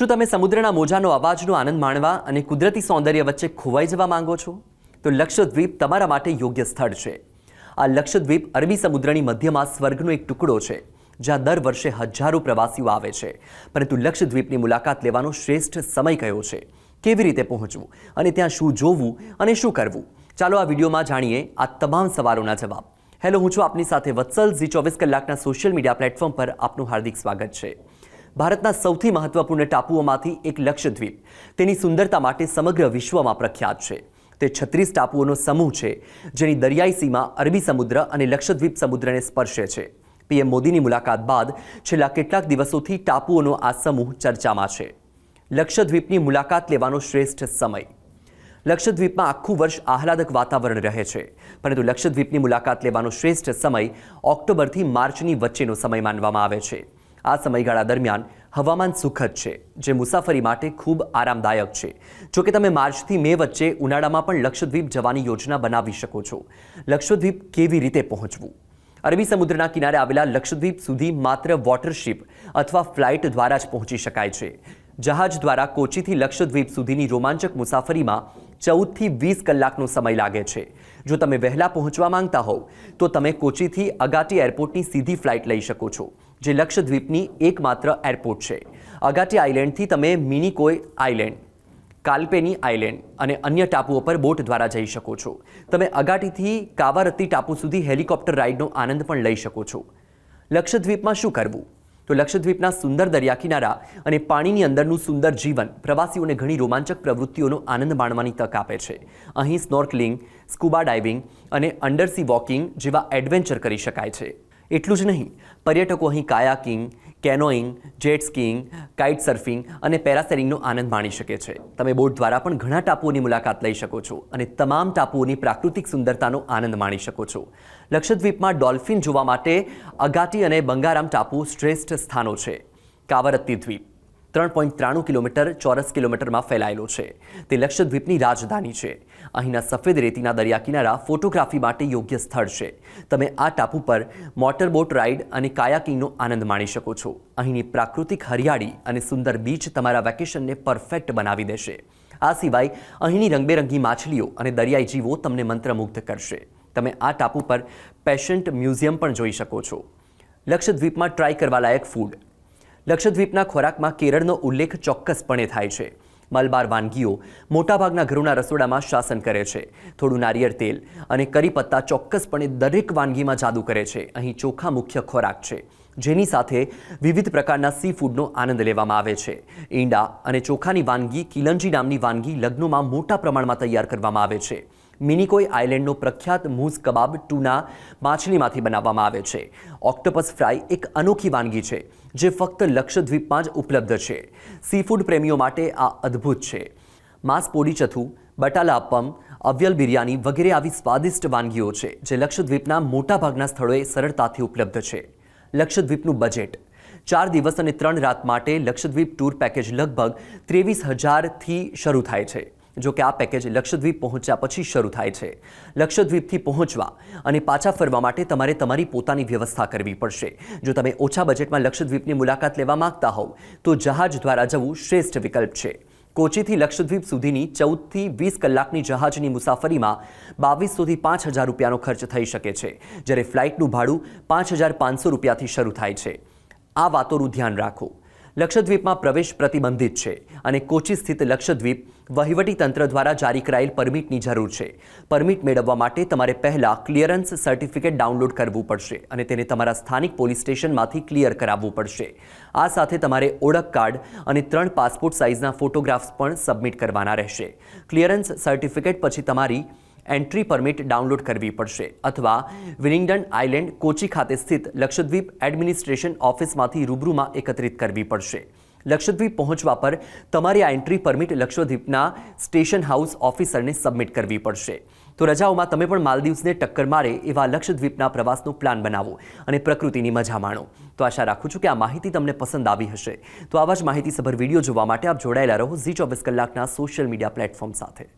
શું તમે સમુદ્રના મોજાનો અવાજનો આનંદ માણવા અને કુદરતી સૌંદર્ય વચ્ચે ખોવાઈ જવા માંગો છો? તો લક્ષદ્વીપ તમારા માટે યોગ્ય સ્થળ છે. આ લક્ષદ્વીપ અરબી સમુદ્રની મધ્યમાં સ્વર્ગનો એક ટુકડો છે, જ્યાં દર વર્ષે હજારો પ્રવાસીઓ આવે છે. પરંતુ લક્ષદ્વીપની મુલાકાત લેવાનો શ્રેષ્ઠ સમય કયો છે? કેવી રીતે પહોંચવું? અને ત્યાં શું જોવું અને શું કરવું? ચાલો આ વિડીયોમાં જાણીએ આ તમામ સવાલોના જવાબ. હેલો, હું છું આપની સાથે વત્સલ. ઝી ચોવીસ કલાકના સોશિયલ મીડિયા પ્લેટફોર્મ પર આપનું હાર્દિક સ્વાગત છે. ભારતના સૌથી મહત્વપૂર્ણ ટાપુઓમાંથી એક લક્ષદ્વીપ. તેની સુંદરતા માટે સમગ્ર વિશ્વમાં પ્રખ્યાત છે. તે છત્રીસ ટાપુઓનો સમૂહ છે, જેની દરિયાઈ સીમા અરબી સમુદ્ર અને લક્ષદ્વીપ સમુદ્રને સ્પર્શે છે. પીએમ મોદીની મુલાકાત બાદ છેલ્લા કેટલાક દિવસોથી ટાપુઓનો આ સમૂહ ચર્ચામાં છે. લક્ષદ્વીપની મુલાકાત લેવાનો શ્રેષ્ઠ સમય. લક્ષદ્વીપમાં આખું વર્ષ આહલાદક વાતાવરણ રહે છે, પરંતુ લક્ષદ્વીપની મુલાકાત લેવાનો શ્રેષ્ઠ સમય ઓક્ટોબરથી માર્ચની વચ્ચેનો સમય માનવામાં આવે છે. આ સમયગાળા દરમિયાન હવામાન સુખદ છે, જે મુસાફરી માટે ખૂબ આરામદાયક છે. જો કે તમે માર્ચથી મે વચ્ચે ઉનાળામાં પણ લક્ષદ્વીપ જવાની યોજના બનાવી શકો છો. લક્ષદ્વીપ કેવી રીતે પહોંચવું? અરબી સમુદ્રના કિનારે આવેલા લક્ષદ્વીપ સુધી માત્ર વોટરશીપ અથવા ફ્લાઇટ દ્વારા જ પહોંચી શકાય છે. જહાજ દ્વારા કોચીથી લક્ષદ્વીપ સુધીની રોમાંચક મુસાફરીમાં ચૌદથી વીસ કલાકનો સમય લાગે છે. જો તમે વહેલા પહોંચવા માંગતા હોવ, તો તમે કોચીથી અગાટી એરપોર્ટની સીધી ફ્લાઇટ લઈ શકો છો. જે લક્ષદ્વીપની એકમાત્ર એરપોર્ટ છે. અગાટી આઇલેન્ડથી તમે મિનિકોય આઇલેન્ડ, કાલ્પેની આઇલેન્ડ અને અન્ય ટાપુઓ પર બોટ દ્વારા જઈ શકો છો. તમે અગાટીથી કાવારત્તી ટાપુ સુધી હેલિકોપ્ટર રાઇડનો આનંદ પણ લઈ શકો છો. લક્ષદ્વીપમાં શું કરવું? તો લક્ષદ્વીપના સુંદર દરિયાકિનારા અને પાણીની અંદરનું સુંદર જીવન પ્રવાસીઓને ઘણી રોમાંચક પ્રવૃત્તિઓનો આનંદ માણવાની તક આપે છે. અહીં સ્નોર્કલિંગ, સ્કૂબા ડાઇવિંગ અને અંડરસી વોકિંગ જેવા એડવેન્ચર કરી શકાય છે. એટલું જ નહીં. પર્યટકો અહીં kayaking canoeing jet skiing kite surfing અને પેરાસેલિંગનો આનંદ માણી શકે છે. તમે બોટ દ્વારા પણ ઘણા ટાપુઓની મુલાકાત લઈ શકો છો અને તમામ ટાપુઓની પ્રાકૃતિક સુંદરતાનો આનંદ માણી શકો છો. લક્ષદ્વીપમાં ડોલ્ફિન જોવા માટે અગાટી અને બંગારામ ટાપુ શ્રેષ્ઠ સ્થાનો છે. કાવરત્તી દ્વીપ. ત્રણ પોઈન્ટ ત્રાણું કિલોમીટર ચોરસ કિલોમીટરમાં ફેલાયેલો છે. તે લક્ષદ્વીપની રાજધાની છે. અહીંના સફેદ રેતીના દરિયા કિનારા ફોટોગ્રાફી માટે યોગ્ય સ્થળ છે. તમે આ ટાપુ પર મોટરબોટ રાઇડ અને કાયાકિંગનો આનંદ માણી શકો છો. અહીંની પ્રાકૃતિક હરિયાળી અને સુંદર બીચ તમારા વેકેશનને પરફેક્ટ બનાવી દેશે. આ સિવાય અહીંની રંગબેરંગી માછલીઓ અને દરિયાઈ જીવો તમને મંત્રમુગ્ધ કરશે. તમે આ ટાપુ પર પેશન્ટ મ્યુઝિયમ પણ જોઈ શકો છો. લક્ષદ્વીપમાં ટ્રાય કરવા લાયક ફૂડ લક્ષદ્વીપના ખોરાકમાં કેરળનો ઉલ્લેખ ચોક્કસપણે થાય છે. મલબાર વાનગીઓ મોટાભાગના ઘરોના રસોડામાં શાસન કરે છે. થોડું નારિયેળ તેલ અને કરી પત્તા ચોક્કસપણે દરેક વાનગીમાં જાદુ કરે છે. અહીં ચોખા મુખ્ય ખોરાક છે. જેની સાથે વિવિધ પ્રકારના સી ફૂડનો આનંદ લેવામાં આવે છે. ઈંડા અને ચોખાની વાનગી કિલંજી નામની વાનગી લગ્નોમાં મોટા પ્રમાણમાં તૈયાર કરવામાં આવે છે. મિનિકોય આઇલેન્ડનો પ્રખ્યાત મૂઝ કબાબ ટુના માછલીમાંથી બનાવવામાં આવે છે. ઓક્ટોપસ ફ્રાય એક અનોખી વાનગી છે, જે ફક્ત લક્ષદ્વીપમાં જ ઉપલબ્ધ છે. સીફૂડ પ્રેમીઓ માટે આ અદ્ભુત છે. માંસ પોડી બટાલા અપ્પમ, અવ્યલ બિરયાની વગેરે આવી સ્વાદિષ્ટ વાનગીઓ છે, જે લક્ષદ્વીપના મોટાભાગના સ્થળોએ સરળતાથી ઉપલબ્ધ છે. લક્ષદ્વીપનું બજેટ. ચાર દિવસ અને ત્રણ રાત માટે લક્ષદ્વીપ ટૂર પેકેજ લગભગ ત્રેવીસ હજારથી શરૂ થાય છે. જો કે આ પેકેજ લક્ષદ્વીપ પહોંચ્યા પછી શરૂ થાય છે. લક્ષદ્વીપથી પહોંચવા અને પાછા ફરવા માટે તમારે તમારી પોતાની વ્યવસ્થા કરવી પડશે. જો તમે ઓછા બજેટમાં લક્ષદ્વીપની મુલાકાત લેવા માંગતા હોવ, તો જહાજ દ્વારા જવું શ્રેષ્ઠ વિકલ્પ છે. કોચીથી લક્ષદ્વીપ સુધીની ચૌદથી વીસ કલાકની જહાજની મુસાફરીમાં બાવીસોથી પાંચ હજાર રૂપિયાનો ખર્ચ થઈ શકે છે, જ્યારે ફ્લાઇટનું ભાડું પાંચ હજાર પાંચસો રૂપિયાથી શરૂ થાય છે. આ વાતોનું ધ્યાન રાખો. લક્ષદ્વીપમાં પ્રવેશ પ્રતિબંધિત છે અને કોચી સ્થિત લક્ષદ્વીપ વહીવટી તંત્ર દ્વારા જારી કરાયેલ પરમિટની જરૂર છે. પરમિટ મેળવવા માટે તમારે પહેલાં ક્લિયરન્સ સર્ટિફિકેટ ડાઉનલોડ કરવું પડશે અને તેને તમારા સ્થાનિક પોલીસ સ્ટેશનમાંથી ક્લિયર કરાવવું પડશે. આ સાથે તમારે ઓળખ કાર્ડ અને ત્રણ પાસપોર્ટ સાઇઝના ફોટોગ્રાફ્સ પણ સબમિટ કરવાના રહેશે. ક્લિયરન્સ સર્ટિફિકેટ પછી તમારી એન્ટ્રી પરમિટ ડાઉનલોડ કરવી પડશે. અથવા વિલિંગડન આઇલેન્ડ, કોચી ખાતે સ્થિત લક્ષદ્વીપ એડમિનિસ્ટ્રેશન ઓફિસમાંથી રૂબરૂમાં એકત્રિત કરવી પડશે. લક્ષદ્વીપ પહોંચવા પર તમારી આ એન્ટ્રી પરમિટ લક્ષદ્વીપના સ્ટેશન હાઉસ ઓફિસરને સબમિટ કરવી પડશે. તો રજાઓમાં તમે પણ માલદીવ્સને ટક્કર મારે એવા લક્ષદ્વીપના પ્રવાસનો પ્લાન બનાવો અને પ્રકૃતિની મજા માણો. તો આશા રાખું છું કે આ માહિતી તમને પસંદ આવી હશે. તો આવા જ માહિતીસભર વીડિયો જોવા માટે આપ જોડાયેલા રહો ઝી ચોવીસ કલાકના સોશિયલ મીડિયા પ્લેટફોર્મ સાથે.